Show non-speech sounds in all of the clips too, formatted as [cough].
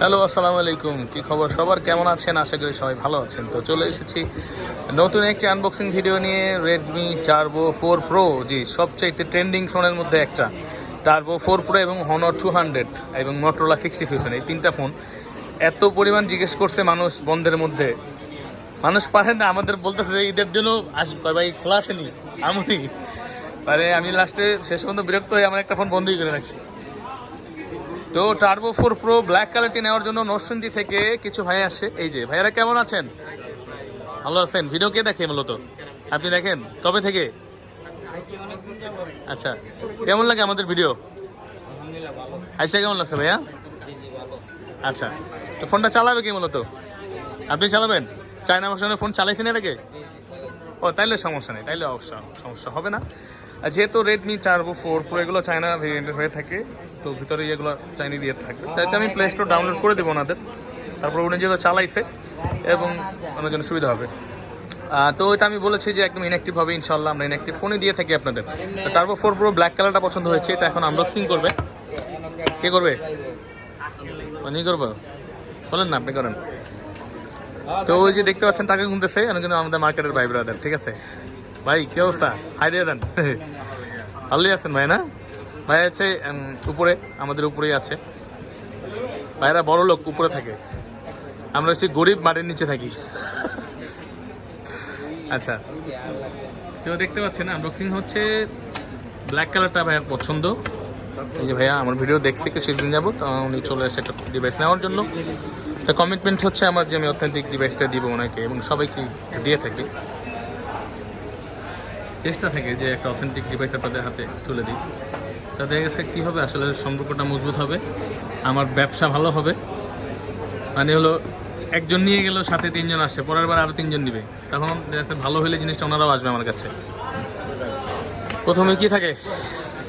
Hello, আসসালামু আলাইকুম। কি খবর সবার? কেমন আছেন? আশা করি সবাই ভালো আছেন। তো চলে এসেছি নতুন একটি আনবক্সিং ভিডিও নিয়ে রেডমি টার্বো ফোর প্রো জি, সবচাইতে ট্রেন্ডিং ফোনের মধ্যে একটা। টার্বো ফোর প্রো এবং হনর টু হান্ড্রেড এবং মোটরোলা সিক্সটি ফিউশন এই তিনটা ফোন এত পরিমাণ জিজ্ঞেস করছে মানুষ বন্ধের মধ্যে। মানুষ পারে না, আমাদের বলতেছে ঈদের দিনও আসবে। ভাই, খোলা আসেনি আমি মানে আমি লাস্টে শেষ পর্যন্ত বিরক্ত হয়ে আমার একটা ফোন বন্ধই করে রাখছি। তো টার্বো ফোর প্রো ব্ল্যাক কালারটি নেওয়ার জন্য নরসিংদী থেকে কিছু ভাই আসছে এই যে, ভাইয়ারা কেমন আছেন? ভালো আছেন। ভিডিও কে দেখে মূলত? আপনি দেখেন? কবে থেকে? আচ্ছা কেমন লাগে আমাদের ভিডিও? আইসা কেমন লাগছে ভাইয়া? আচ্ছা তো ফোনটা চালাবে কি মূলত? আপনি চালাবেন? চায়না ভার্সনের ফোন চালাইছেন আগে? ও, তাইলে সমস্যা নেই, তাইলে অবশ্য সমস্যা হবে না। যেহেতু রেডমি টার্বো ফোর প্রো এগুলো চায়না ভেরিয়েন্টের হয়ে থাকে, তো ভিতরে এগুলো চাইনি দিয়ে থাকে। তাই আমি প্লে স্টোর ডাউনলোড করে দেবো ওনাদের। তারপর উনি যেহেতু চালাইছে, এবং ওনার জন্য সুবিধা হবে। তো এটা আমি বলেছি যে একদম ইনঅ্যাক্টিভ হবে ইনশাল্লাহ আমরা ইনঅ্যাক্টিভ ফোনে দিয়ে থাকি আপনাদের। টার্বো ফোর প্রো ব্ল্যাক কালারটা পছন্দ হয়েছে, এটা এখন আনবক্সিং করবে। কে করবে? উনি করব? বলেন না, আপনি করেন। তো ওই যে দেখতে পাচ্ছেন টাকা গুনতেছে কিন্তু আমাদের মার্কেটের ভাই ব্রাদার ঠিক আছে? ভাই, কি অবস্থা? হাই দিয়ে দেন। [laughs] ভালোই আছেন ভাই, না? ভাই আছে উপরে, আমাদের উপরেই আছে। ভাইরা বড় লোক, উপরে থাকে। আমরা হচ্ছে গরিব, মাটির নিচে থাকি। [laughs] আচ্ছা। তো দেখতে পাচ্ছেন আনবক্সিং হচ্ছে। ব্ল্যাক কালারটা ভাইয়ার পছন্দ। এই যে ভাইয়া, আমার ভিডিও দেখতে কিছুদিন যাব তো উনি চলে আসে একটা ডিভাইস নেওয়ার জন্য। তো কমিটমেন্ট হচ্ছে আমার যে আমি অথেন্টিক ডিভাইসটা দিব ওনাকে এবং সবাইকে দিয়ে থাকি। চেষ্টা থাকে যে একটা অথেন্টিক ডিভাইস আপনাদের হাতে তুলে দিই। তাতে গেছে কী হবে? আসলে সম্পর্কটা মজবুত হবে। আমার ব্যবসা ভালো হবে। মানে হলো, একজন নিয়ে গেল, সাথে তিনজন আসে, পরের বার আরও তিনজন নিবে। তখন দেখা যাচ্ছে ভালো হলে জিনিসটা ওনারাও আসবে আমার কাছে। প্রথমে কি থাকে?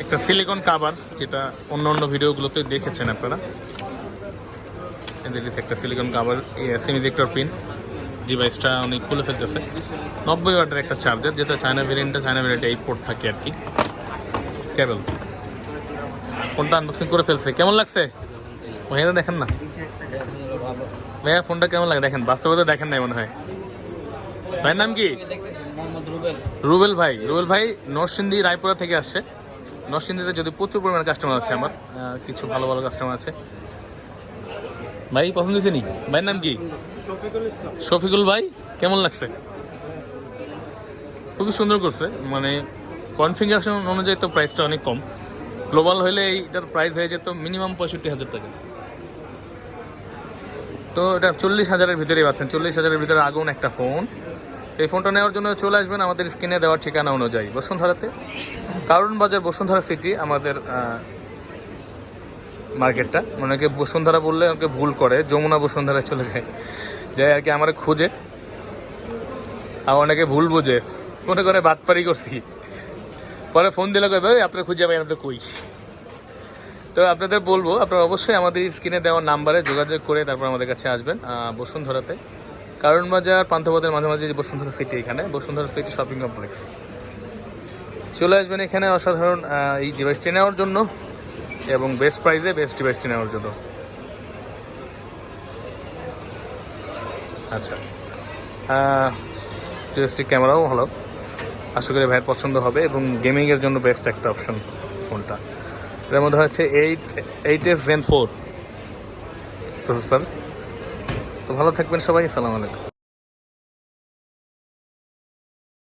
একটা সিলিকন কাভার যেটা অন্য অন্য ভিডিওগুলোতে দেখেছেন আপনারা। দিস একটা সিলিকন কাভার সেমিডিক্টর পিন ডিভাইসটা উনি খুলে ফেলতেছে। নব্বই ওয়াটের একটা চার্জার যেটা চায়না ভেরিয়েন্টে চায়না ভেরিয়েন্টে এই পোর্ট থাকে আর কি। কেবল ফোনটা আনবক্সিং করে ফেলছে। কেমন লাগছে? ভাইয়া দেখেন না। ভাইয়া, ফোনটা কেমন লাগে? দেখেন বাস্তবে দেখেন নাই মনে হয়। ভাইয়ের নাম কি? রুবেল রুবেল ভাই। রুবেল ভাই নরসিংদী, রায়পুরা থেকে আসছে। নরসিংদীতে যদি প্রচুর পরিমাণে কাস্টমার আছে আমার কিছু ভালো ভালো কাস্টমার আছে। ভাই পছন্দ হয়েছে নি? ভাইয়ের নাম কি? শফিকুল ভাই কেমন লাগছে? খুবই সুন্দর করছে মানে কনফিগারেশন অনুযায়ী তো প্রাইসটা অনেক কম। গ্লোবাল হলে এইটার প্রাইস হয়ে যেত মিনিমাম পঁয়ষট্টি হাজার টাকা। তো এটা চল্লিশ হাজারের ভিতরেই পাচ্ছেন। চল্লিশ হাজারের ভিতরে আগুন একটা ফোন। এই ফোনটা নেওয়ার জন্য চলে আসবেন আমাদের স্ক্রিনে দেওয়ার ঠিকানা অনুযায়ী বসুন্ধরাতে। কারণ বাজার বসুন্ধরা সিটি আমাদের মার্কেটটা। অনেকে বসুন্ধরা বললে ওকে ভুল করে, যমুনা বসুন্ধরা চলে যায়। যাই আর কি আমার খুঁজে। আর অনেকে ভুল বোঝে। মনে করে বাটপারি করছি। পরে ফোন দিলে কবে আপনার খুঁজে পাই আপনি কই? তো আপনাদের বলব, আপনারা অবশ্যই আমাদের স্ক্রিনে দেওয়া নাম্বারে যোগাযোগ করে তারপর আমাদের কাছে আসবেন বসুন্ধরাতে। কারণ বাজার, পান্থপথের মাঝে মাঝে যে বসুন্ধরা সিটি এখানে, বসুন্ধরা সিটি শপিং কমপ্লেক্স চলে আসবেন এখানে অসাধারণ এই ডিভাইসটি নেওয়ার জন্য। এবং বেস্ট প্রাইসে বেস্ট ডিভাইসটি নেওয়ার জন্য। আচ্ছা। ডিভাইসটি ক্যামেরাও ভালো। আশা করি ভাইয়ের পছন্দ হবে এবং গেমিংয়ের জন্য বেস্ট একটা অপশন ফোনটা এর মধ্যে হচ্ছে eight eight S Gen four processor তো ভালো থাকবেন সবাই, আসসালামু আলাইকুম।